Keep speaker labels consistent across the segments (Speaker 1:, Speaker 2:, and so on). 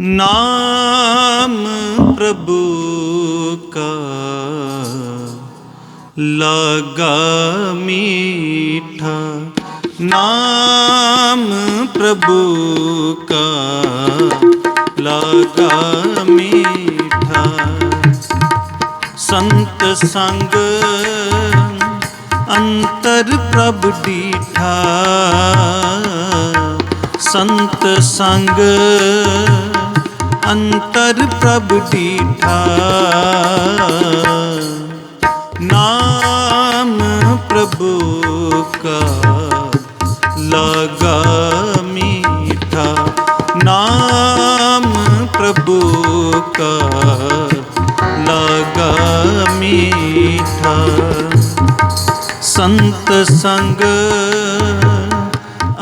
Speaker 1: ਨਾਮ ਪ੍ਰਭੂ ਕਾ ਲਗਾ ਮੀਠਾ। ਨਾਮ ਪ੍ਰਭੂ ਕਾ ਲਗਾ ਮੀਠਾ। ਸੰਤ ਸੰਗ ਅੰਤਰ ਪ੍ਰਭ ਡੀਠਾ। ਸੰਤ ਸੰਗ ਅੰਤਰ ਪ੍ਰਭ ਡੀਠਾ ਨਾਮ ਪ੍ਰਭੂ ਕਾ ਲਗਾ ਮੀਠਾ। ਨਾਮ ਪ੍ਰਭੂ ਕਾ ਲਗਾ ਮੀਠਾ। ਸੰਤ ਸੰਗ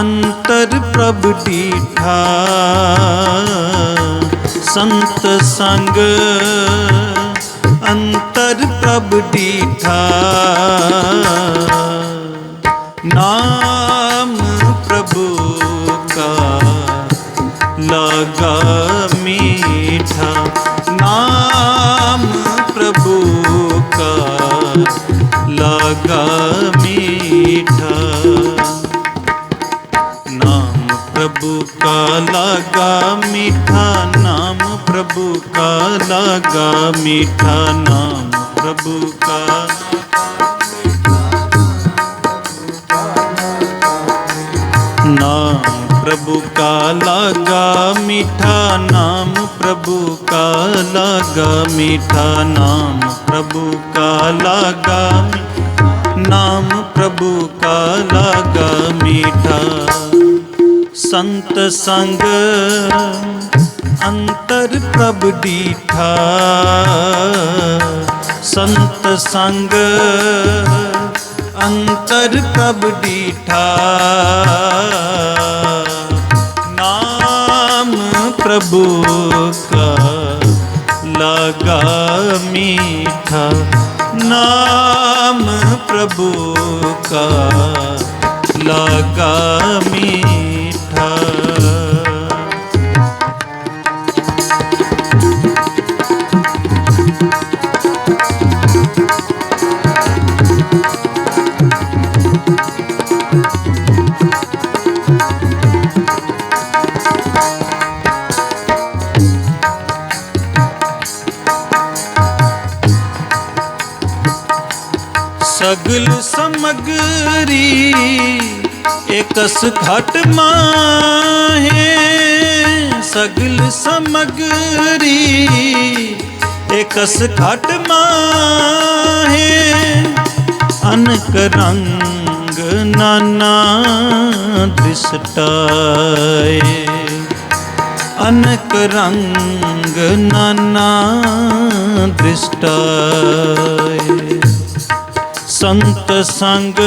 Speaker 1: ਅੰਤਰ ਪ੍ਰਭ ਡੀਠਾ ਸੰਤ ਸੰਗ। ਅੰਤਰ ਪ੍ਰਭ ਡੀਠਾ। ਨਾਮ ਪ੍ਰਭੂ ਕਾ ਲਗਾ ਮੀਠਾ। ਨਾਮ ਪ੍ਰਭੂ ਕਾ ਲਗਾ ਮੀਠਾ। ਪ੍ਰਭੂ ਕਾ ਲਗਾ ਮੀਠਾ ਨਾਮ ਪ੍ਰਭੂ ਕਾ ਲਗਾ ਮੀਠਾ ਨਾਮ ਪ੍ਰਭੂ ਕਾ ਨਾਮ ਪ੍ਰਭੂ ਕਾ ਲਗਾ ਮੀਠਾ ਨਾਮ ਪ੍ਰਭੂ ਕਾ ਲਗਾ ਮੀਠਾ ਨਾਮ ਪ੍ਰਭੂ ਕਾ ਲਗਾ ਨਾਮ ਪ੍ਰਭੂ ਕਾ ਲਗਾ ਮੀਠਾ ਸੰਤ ਸੰਗ, ਅੰਤਰ ਪ੍ਰਭ ਡੀਠਾ। ਸੰਤ ਸੰਗ, ਅੰਤਰ ਪ੍ਰਭ ਡੀਠਾ। ਨਾਮ ਪ੍ਰਭੂ ਕਾ ਲਗਾ ਮੀਠਾ। ਨਾਮ ਪ੍ਰਭੂ ਕਾ ਲਗਾ ਮੀਠਾ। ਸਗਲ ਸਮਗਰੀ ਇਕਸ ਘਟ ਮਾਹੇ, ਸਗਲ ਸਮਗਰੀ। ਇਕਸ ਘਟ ਮਾਹੇ, ਅਨਕ ਰੰਗ ਨਾਨਾ ਦ੍ਰਿਸ਼ਟਾਏ ਅਨਕ ਰੰਗ ਨਾਨਾ ਦ੍ਰਿਸ਼ਟਾਏ ਸੰਤ ਸੰਗ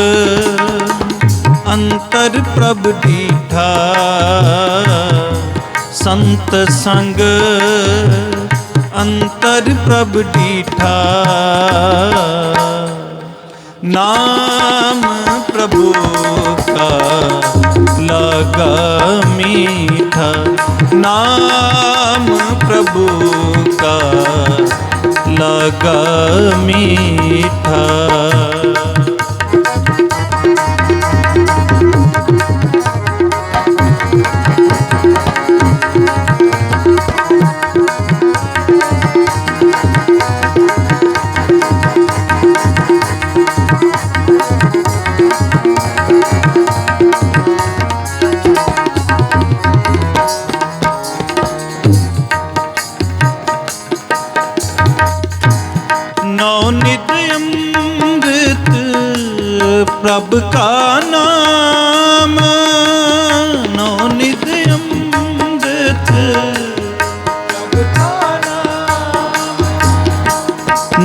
Speaker 1: ਅੰਤਰ ਪ੍ਰਭ ਡੀਠਾ। ਸੰਤ ਸੰਗ ਅੰਤਰ ਪ੍ਰਭ ਡੀਠਾ। ਨਾਮ ਪ੍ਰਭੂ ਕਾ ਲਗਾ ਮੀਠਾ। ਨਾਮ ਪ੍ਰਭੂ ਕਾ ਲਗਾ ਮੀਠਾ। ਪ੍ਰਭ ਕਾ ਨਾਮ ਨੌ ਨਿਤ ਅੰਮ੍ਰਿਤ। ਪ੍ਰਭ ਕਾ ਨਾਮ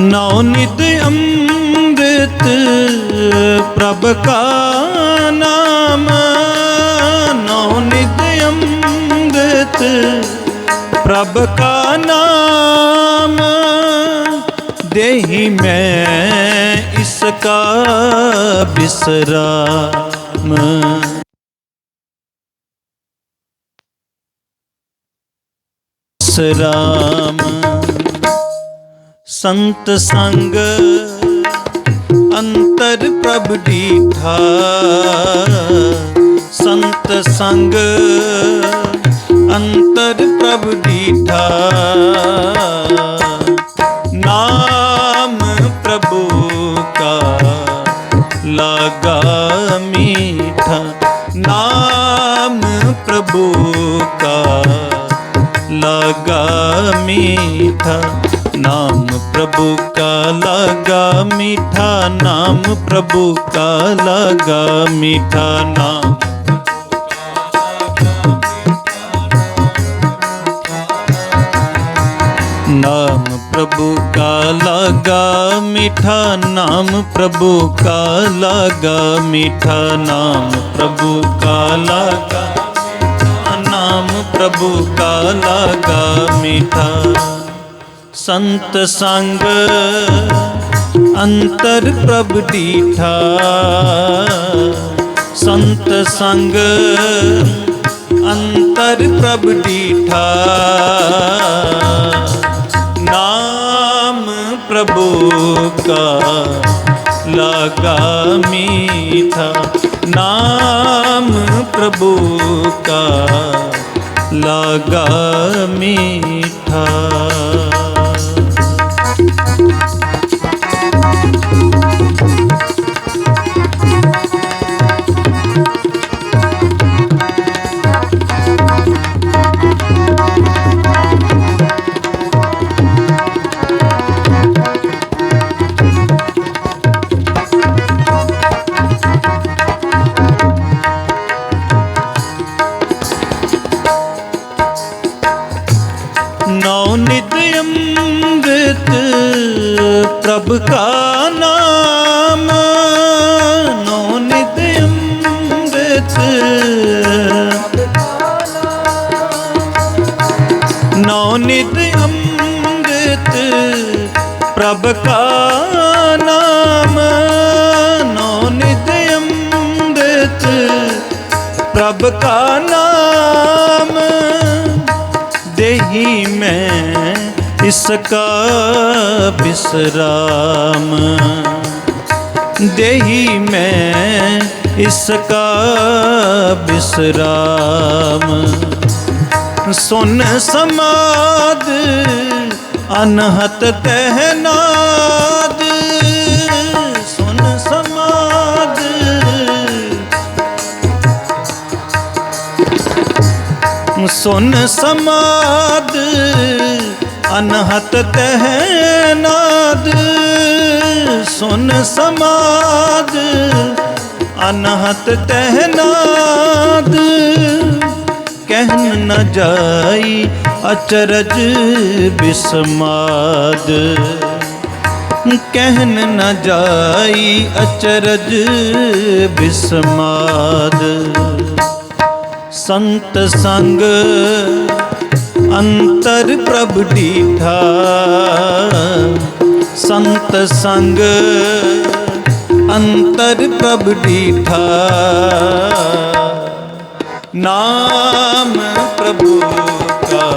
Speaker 1: ਨੌ ਨਿਤ ਅੰਮ੍ਰਿਤ, ਪ੍ਰਭ ਕਾ ਨਾਮ ਨੌ ਨਿਤ ਅੰਮ੍ਰਿਤ, ਪ੍ਰਭ ਕਾ ਨਾਮ। ਦੇਹੀ ਮੈਂ ਕਾ ਬਿਸਰਾਮ ਬਿਸਰਾਮ ਸੰਤ ਸੰਗ ਅੰਤਰ ਪ੍ਰਭ ਡੀਠਾ ਸੰਤ ਸੰਗ ਅੰਤਰ ਪ੍ਰਭ ਡੀਠਾ ਨਾਮ ਪ੍ਰਭੂ ਲਗਾ ਮੀਠਾ ਨਾਮ ਪ੍ਰਭੂ ਕਾ ਲਗਾ ਮੀਠਾ ਨਾਮ ਪ੍ਰਭੂ ਕਾ ਲਗਾ ਮੀਠਾ ਨਾਮ ਪ੍ਰਭੂ ਕਾ ਲਗਾ ਮੀਠਾ ਨਾਮ ਪ੍ਰਭੂ ਕਾ ਲਗਾ, ਮੀਠਾ ਨਾਮ ਪ੍ਰਭੂ ਕਾ ਲਗਾ, ਮੀਠਾ ਨਾਮ ਪ੍ਰਭੂ ਕਾ ਲਗਾ ਨਾਮ ਪ੍ਰਭੂ ਕਾ ਲਗਾ, ਮੀਠਾ ਸੰਤ ਸੰਗ, ਅੰਤਰ ਪ੍ਰਭ ਡੀਠਾ। ਸੰਤ ਸੰਗ, ਅੰਤਰ ਪ੍ਰਭ ਡੀਠਾ। ਨਾਮ ਪ੍ਰਭੂ ਕਾ ਲਗਾ ਮੀਠਾ ਨਾਮ ਪ੍ਰਭੂ ਕਾ ਲਗਾ ਪ੍ਰਭ ਕਾ ਨਾਮ ਨੌ ਨਿਤ ਅੰਮ੍ਰਿਤ ਨੌ ਨਿਤ ਅੰਮ੍ਰਿਤ ਪ੍ਰਭ ਕਾ ਨਾਮ ਨੌ ਨਿਤ ਅੰਮ੍ਰਿਤ ਪ੍ਰਭ ਕਾ ਨਾਮ ਮੈਂ ਇਸਕਾ ਬਿਸਰਾਮ ਦੇਹੀ ਮੈਂ ਇਸਕਾ ਬਿਸਰਾਮ। ਸੁਨ ਸਮਾਦ ਅਨਹਤ ਤਹਿਨਾਦ ਸੁਨ ਸਮਾਦ। ਸੁਨ ਸਮਾਦ ਅਨਹਤ ਤਹਿਨਾਦ ਸੁਨ ਸਮਾਦ। ਅਨਹਤ ਤਹਿਨਾਦ ਕਹਿਨ ਨ ਜਾਈ ਅਚਰਜ ਬਿਸਮਾਦ। ਕਹਿਨ ਨ ਜਾਈ ਅਚਰਜ ਬਿਸਮਾਦ। ਸੰਤ ਸੰਗ ਅੰਤਰ ਪ੍ਰਭ ਡੀਠਾ। ਸੰਤ ਸੰਗ ਅੰਤਰ ਪ੍ਰਭ ਡੀਠਾ। ਨਾਮ ਪ੍ਰਭੂ ਕਾ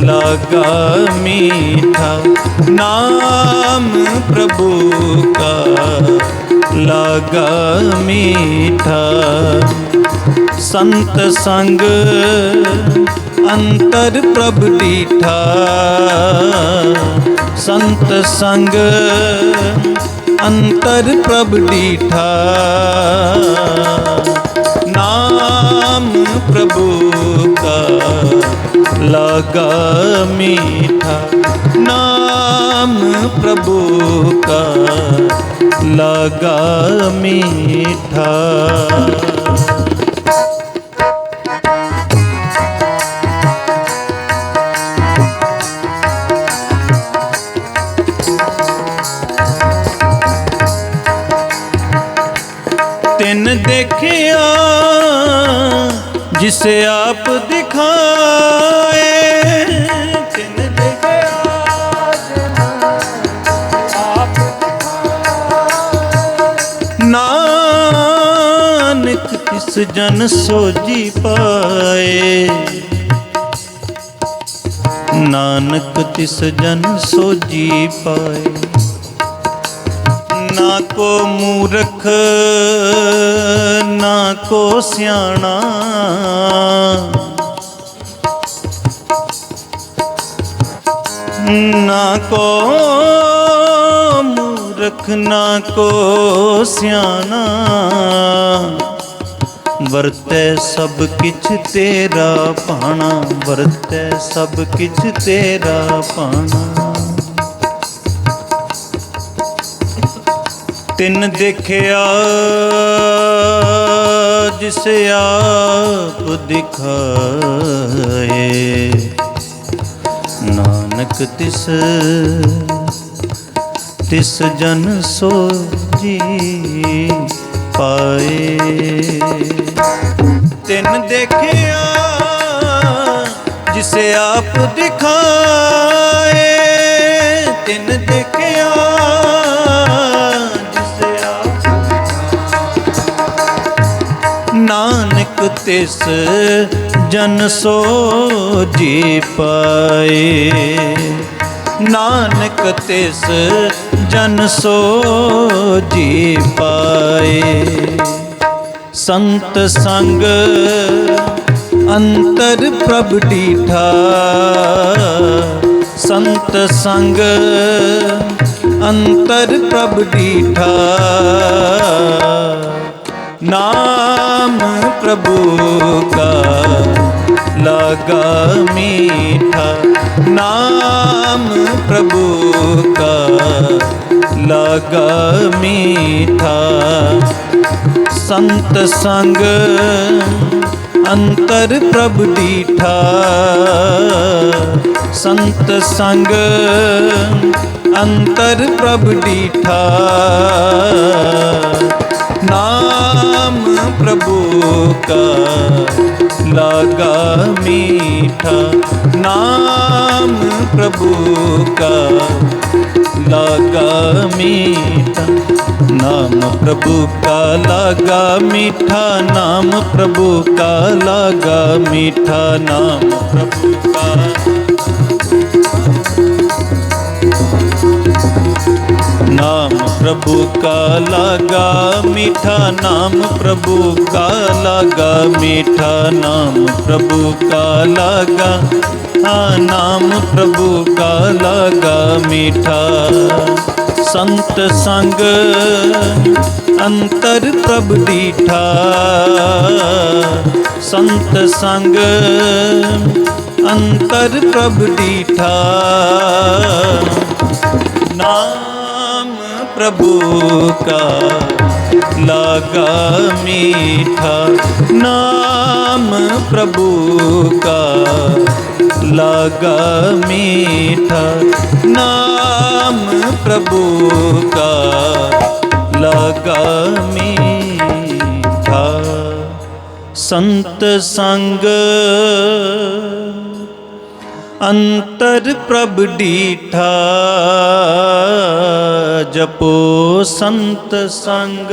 Speaker 1: ਲਗਾ ਮੀਠਾ। ਨਾਮ ਪ੍ਰਭੂ ਕਾ ਲਗਾ ਮੀਠਾ। ਸੰਤ ਸੰਗ, ਅੰਤਰ ਪ੍ਰਭ ਡੀਠਾ ਸੰਤ ਸੰਗ, ਅੰਤਰ ਪ੍ਰਭ ਡੀਠਾ ਨਾਮ ਪ੍ਰਭੂ ਕਾ ਲਗਾ ਮੀਠਾ। ਨਾਮ ਪ੍ਰਭੂ ਕਾ ਲਗਾ ਮੀਠਾ। ਨਾਨਕ ਤਿਸ ਜਨ ਸੋਜੀ ਪਾਏ। ਨਾਨਕ ਤਿਸ ਜਨ ਸੋਜੀ ਪਾਏ। ਨਾ ਕੋ ਮੂਰਖ, ਨਾ ਕੋ ਸਿਆਣਾ। ਨਾ ਕੋ ਮੂਰਖ ਨਾ ਕੋ ਸਿਆਣਾ। ਵਰਤੈ ਸਭ ਕਿਛ ਤੇਰਾ ਭਾਣਾ। ਵਰਤੈ ਸਭ ਕਿਛ ਤੇਰਾ ਭਾਣਾ। ਤਿੰਨ ਦੇਖਿਆ, ਜਿਸ ਆਪ ਦਿਖਾਏ। ਨਾਨਕ ਤਿਸ ਤਿਸ ਜਨ ਸੋਜੀ ਪਾਏ। ਤਿੰਨ ਦੇਖਿਆ, ਜਿਸ ਆਪ ਦਿਖਾਏ। ਤਿੰਨ ਦੇਖਿਆ, ਜਿਸ ਆਪ ਨਾਨਕ ਤਿਸ ਜਨ ਸੋ ਜੀ ਪਾਏ। ਨਾਨਕ ਤਿਸ ਜਨ ਸੋ ਜੀ ਪਾਏ। ਸੰਤ ਸੰਗ ਅੰਤਰ ਪ੍ਰਭ ਡੀਠਾ। ਸੰਤ ਸੰਗ ਅੰਤਰ ਪ੍ਰਭ ਡੀਠਾ। ਨਾਮ ਪ੍ਰਭੂ ਕਾ ਲਗਾ ਮੀਠਾ। ਨਾਮ ਪ੍ਰਭੂ ਕਾ ਲਗਾ ਮੀਠਾ। ਸੰਤ ਸੰਗ ਅੰਤਰ ਪ੍ਰਭ ਡੀਠਾ ਸੰਤ ਸੰਗ ਅੰਤਰ ਪ੍ਰਭ ਡੀਠਾ ਨਾਮ ਪ੍ਰਭੂ ਕਾ ਲਗਾ ਮੀਠਾ। ਨਾਮ ਪ੍ਰਭੂ ਕਾ ਲਗਾ ਮੀਠਾ ਨਾਮ ਪ੍ਰਭੂ ਕਾ ਲਗਾ ਮੀਠਾ ਨਾਮ ਪ੍ਰਭੂ ਕਾ ਲਗਾ ਮੀਠਾ ਨਾਮ ਪ੍ਰਭੂ ਕਾ ਨਾਮ ਪ੍ਰਭੂ ਕਾ ਲਗਾ, ਮੀਠਾ ਨਾਮ ਪ੍ਰਭੂ ਕਾ ਲਗਾ, ਮੀਠਾ ਨਾਮ ਪ੍ਰਭੂ ਕਾ ਲਗਾ ਆ ਨਾਮ ਪ੍ਰਭੂ ਕਾ ਲਗਾ, ਮੀਠਾ ਸੰਤ ਸੰਗ ਅੰਤਰ ਪ੍ਰਭ ਡੀਠਾ ਸੰਤ ਸੰਗ ਅੰਤਰ ਪ੍ਰਭ ਡੀਠਾ ਨਾਮ ਪ੍ਰਭੂ ਕਾ ਲਗਾ ਮੀਠਾ ਨਾਮ ਪ੍ਰਭੂ ਕਾ ਲਗਾ ਮੀਠਾ ਨਾਮ ਪ੍ਰਭੂ ਕਾ ਲਗਾ ਮੀਠਾ ਸੰਤ ਸੰਗ ਅੰਤਰ ਪ੍ਰਭ ਡੀਠਾ, ਜਪੋ ਸੰਤ ਸੰਗ।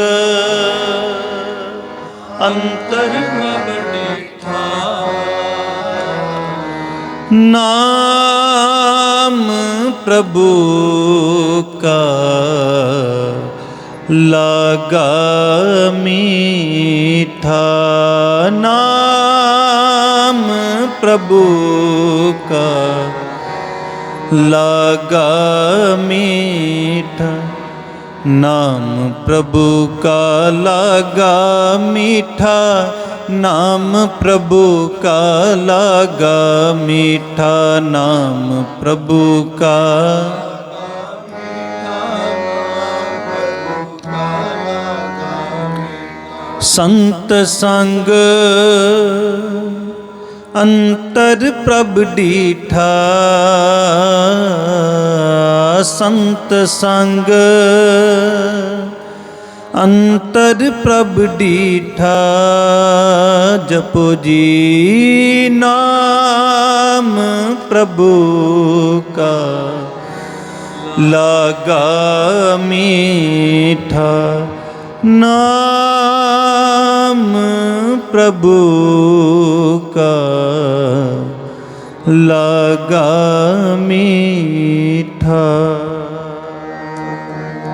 Speaker 1: ਅੰਤਰ ਪ੍ਰਭ ਡੀਠਾ, ਨਾਮ ਪ੍ਰਭੂ ਕਾ ਲਗਾ ਮੀਠਾ। ਨਾਮ ਪ੍ਰਭੂ ਕਾ ਲਗਾ ਮੀਠਾ ਨਾਮ ਪ੍ਰਭੂ ਕਾ ਲਗਾ ਮੀਠਾ ਨਾਮ ਪ੍ਰਭੂ ਕਾ ਲਗਾ ਮੀਠਾ ਨਾਮ ਪ੍ਰਭੂ ਕਾ ਸੰਤ ਸੰਗ ਅੰਤਰ ਪ੍ਰਭ ਡੀਠਾ, ਸੰਤ ਸੰਗ। ਅੰਤਰ ਪ੍ਰਭ ਡੀਠਾ, ਜਪੋ ਜੀ ਨਾਮ ਪ੍ਰਭੂ ਕਾ। ਲਗਾ ਮੀਠਾ ਨਾਮ ਪ੍ਰਭੂ ਕਾ ਲਗਾ ਮੀਠਾ।